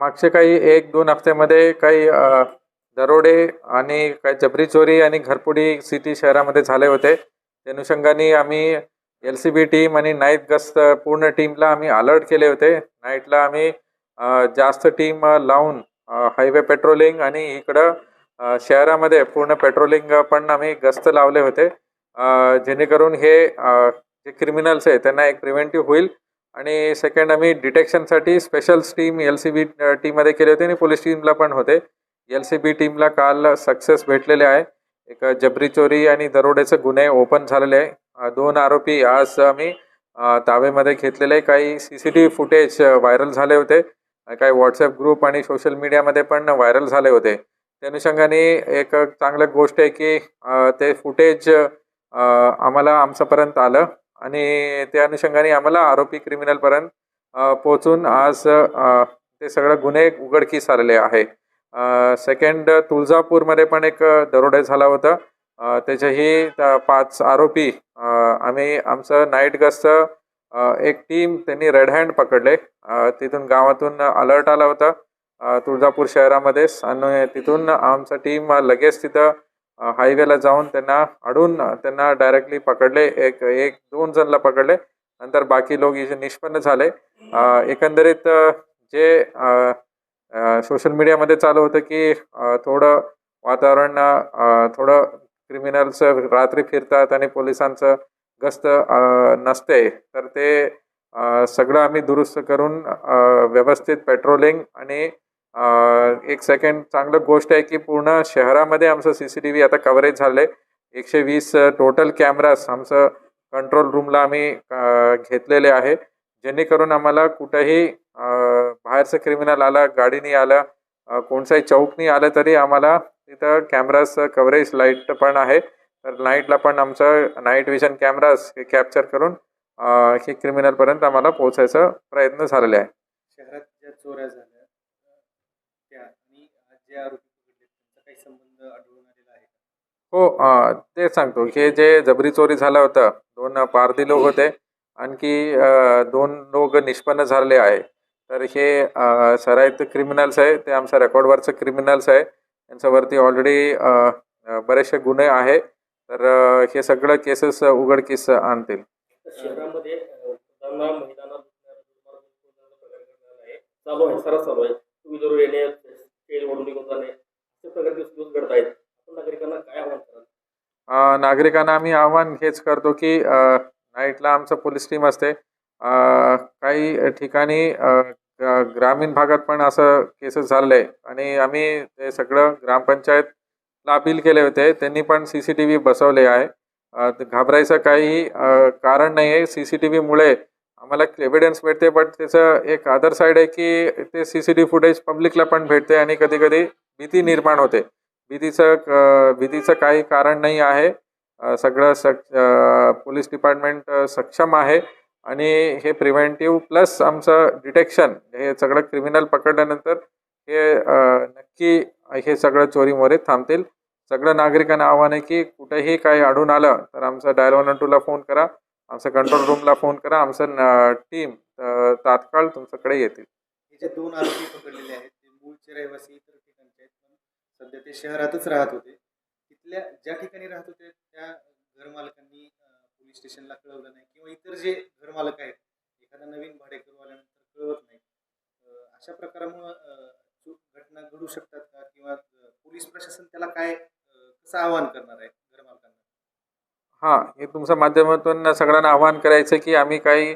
मागचे काही एक दोन हफ्त्यामध्ये काही दरोडे आणि काही जबरी चोरी आणि घरपुडी सिटी शहरामध्ये झाले होते. त्या अनुषंगाने आम्ही एल सी बी टीम आणि नाईट गस्त पूर्ण टीमला आम्ही अलर्ट केले होते. नाईटला आम्ही जास्त टीम लावून हायवे पेट्रोलिंग आणि इकडं शहरामध्ये पूर्ण पेट्रोलिंग पण आम्ही गस्त लावले होते. जेणेकरून हे जे क्रिमिनल्स आहे त्यांना एक प्रिव्हेंटिव्ह होईल. आणि सेकंड आम्ही डिटेक्शनसाठी special team L C B टीममध्ये केले होते आणि पोलीस टीमला पण होते. एल सी बी टीमला काल सक्सेस भेटलेले आहे. एक जबरी चोरी आणि दरोड्याचे गुन्हे ओपन झालेले आहे. दोन आरोपी आज आम्ही अ, ताब्यामध्ये घेतलेले काही C C T V footage viral झाले होते. काही व्हॉट्सअप ग्रुप आणि सोशल मीडियामध्ये पण व्हायरल झाले होते. त्या अनुषंगाने एक चांगलं गोष्ट आहे की ते फुटेज आम्हाला आमच्यापर्यंत आलं. आणि त्या अनुषंगाने आम्हाला आरोपी क्रिमिनलपर्यंत पोहोचून आज ते सगळं गुन्हे उघडकीस आलेले आहे. सेकंड तुळजापूरमध्ये पण एक दरोडे झाला होता. त्याचेही पाच आरोपी आम्ही आमचं नाईट गस्त एक टीम त्यांनी रेड हँड पकडले. तिथून गावातून अलर्ट आला होता तुळजापूर शहरामध्येच आणि तिथून आमचं टीम लगेच तिथं हायवेला जाऊन त्यांना अडून त्यांना डायरेक्टली पकडले. एक एक दोन जणला पकडले. नंतर बाकी लोक इथे निष्पन्न झाले. एकंदरीत जे सोशल मीडियामध्ये चालू होतं की थोडं वातावरण थोडं क्रिमिनल्स रात्री फिरतात आणि पोलिसांचं गस्त नसते. तर ते सगळं आम्ही दुरुस्त करून व्यवस्थित पेट्रोलिंग आणि एक सेकंड चांगलं गोष्ट आहे की पूर्ण शहरामध्ये आमचं सी सी टी व्ही आता कव्हरेज झालं आहे एकशे वीस टोटल कॅमेराज आमचं कंट्रोल रूमला आम्ही घेतलेले आहे. जेणेकरून आम्हाला कुठंही बाहेरचं क्रिमिनल आला गाडीने आला कोणत्याही चौकनी आलं तरी आम्हाला तिथं कॅमेराज कव्हरेज लाइट पण आहे. तर नाईटला पण आमचं नाईट विजन कॅमेराज हे कॅप्चर करून हे क्रिमिनलपर्यंत आम्हाला पोहोचायचा प्रयत्न झालेला आहे. शहरात ज्या चोऱ्या झाल्या त्या जे आरोपी पकडले त्यांचा काही संबंध आढळून आलेला आहे का? हो अ, ते सांगतो हे जे जबरी चोरी झाला होता दोन पारधी लोक होते आणखी अ, दोन लोक निष्पन्न झालेले आहे. तर हे अ, सराईत क्रिमिनल्स आहे ते आमच्या रेकॉर्डवरचं क्रिमिनल्स आहे. त्यांच्यावरती ऑलरेडी बरेचसे गुन्हे आहे. तर अ, हे सगळं केसेस उघडकीस आणतील. शहरामध्ये अ, मुलांना महिलांना दुसऱ्या प्रकार घडलेला आहे? चालू आहे सरस चालू आहे टू व्हीलर येणे स्टेज ओढून निघून जाणे असे प्रकार दिवस दिवस घडत आहेत आपण नागरिकांना काय आव्हान कराल अ, नागरिकांना आम्ही आव्हान हेच करतो की नाईटला आमचं पोलीस टीम असते. काही ठिकाणी ग्रामीण भागात पण असं केसेस झालेलं आहे आणि आम्ही ते सगळं ग्रामपंचायतला अपील केले होते. त्यांनी पण सी सी टी व्ही बसवले आहे. घाबरायचं काही कारण नाही आहे सी सी टी व्हीमुळे आम्हाला एव्हिडन्स भेटते बट त्याचं एक अदर साईड आहे की ते सी सी टी फुटेज पब्लिकला पण भेटते आणि कधी कधी भीती निर्माण होते. भीतीचं भीतीचं काही कारण नाही आहे. सगळं सक पोलीस डिपार्टमेंट सक्षम आहे. आणि हे प्रिव्हेंटिव्ह प्लस आमचं डिटेक्शन हे सगळं क्रिमिनल पकडल्यानंतर हे नक्की हे सगळं चोरीमोरे थांबतील. सगळं नागरिकांना आव्हान आहे की कुठेही काही आढळून आलं तर आमचं डायल वन टूला फोन करा. आमचं कंट्रोल रूमला फोन करा. आमचं टीम तात्काळ तुमच्याकडे येतील. जे दोन आरोपी पकडलेले आहेत ते मूळचे रहिवासी इतर ठिकाणचे आहेत पण सध्या ते शहरातच राहत होते. तिथल्या ज्या ठिकाणी राहत होते त्या घरमालकांनी अं, पोलीस स्टेशनला कळवलं नाही किंवा इतर जे घरमालक आहेत एखादा नवीन भाडेकरू आल्यानंतर कळवत नाही. अशा प्रकारामुळं घटना घडू शकतात का? किंवा पोलीस प्रशासन त्याला काय कसं आवाहन करणार आहे घरमालकांना? हां हे तुमच्या माध्यमातून सगळ्यांना आवाहन करायचं की आम्ही काही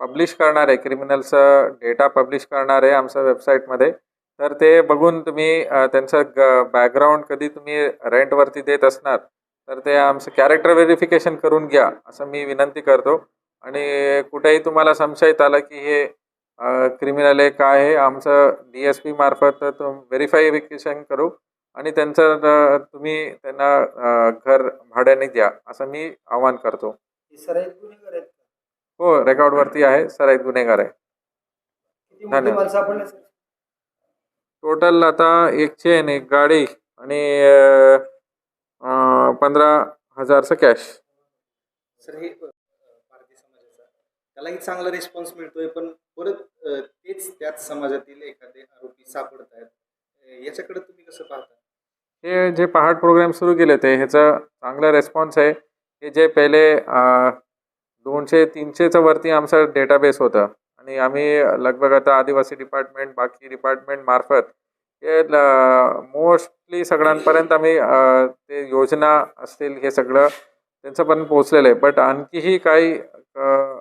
पब्लिश करणार आहे क्रिमिनलचा डेटा पब्लिश करणार आहे आमच्या वेबसाईटमध्ये. तर ते बघून तुम्ही त्यांचं ग बॅकग्राऊंड कधी तुम्ही रेंटवरती देत असणार तर ते आमचं कॅरेक्टर व्हेरिफिकेशन करून घ्या असं मी विनंती करतो. आणि कुठेही तुम्हाला संशयित आला की हे क्रिमिनल आहे काय आहे आमचं डी एस पी मार्फत तुम व्हेरिफायफिकेशन करू. आणि त्यांचं तुम्ही त्यांना घर भाड्याने द्या असं मी आवाहन करतो. हे का? हो रेकॉर्डवरती आहे सराईत गुन्हेगार आहे. धन्यवाद. टोटल आता एक चेन एक गाडी आणि पंधरा हजारचं कॅश सर हे भारतीय समाजाचा. त्यालाही चांगला रिस्पॉन्स मिळतोय पण परत तेच त्याच समाजातील एखादे आरोपी सापडत आहेत याच्याकडे तुम्ही कसं पाहता? हे जे पहाट प्रोग्राम सुरू केले होते ह्याचा चांगला रेस्पॉन्स आहे. हे जे पहिले दोनशे तीनशेचं वरती आमचं डेटाबेस होतं. आणि आम्ही लगभग आता आदिवासी डिपार्टमेंट बाकी डिपार्टमेंट मार्फत हे मोस्टली सगळ्यांपर्यंत आम्ही ते योजना असतील हे सगळं त्यांच्यापर्यंत पोहोचलेलं आहे. बट आणखीही काही अं,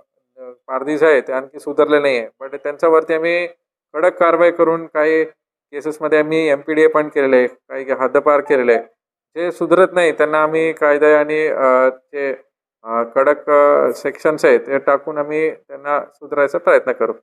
आहेत आहे ते आणखी सुधारले नाही आहे. बट त्यांच्यावरती आम्ही कडक कारवाई करून काही केसेसमध्ये आम्ही एम पी डी ए पण केलेले आहे. काही हद्दपार केलेले आहे. जे सुधरत नाही त्यांना आम्ही कायदा आणि जे कडक सेक्शन्स आहेत ते टाकून आम्ही त्यांना सुधारायचा प्रयत्न करू.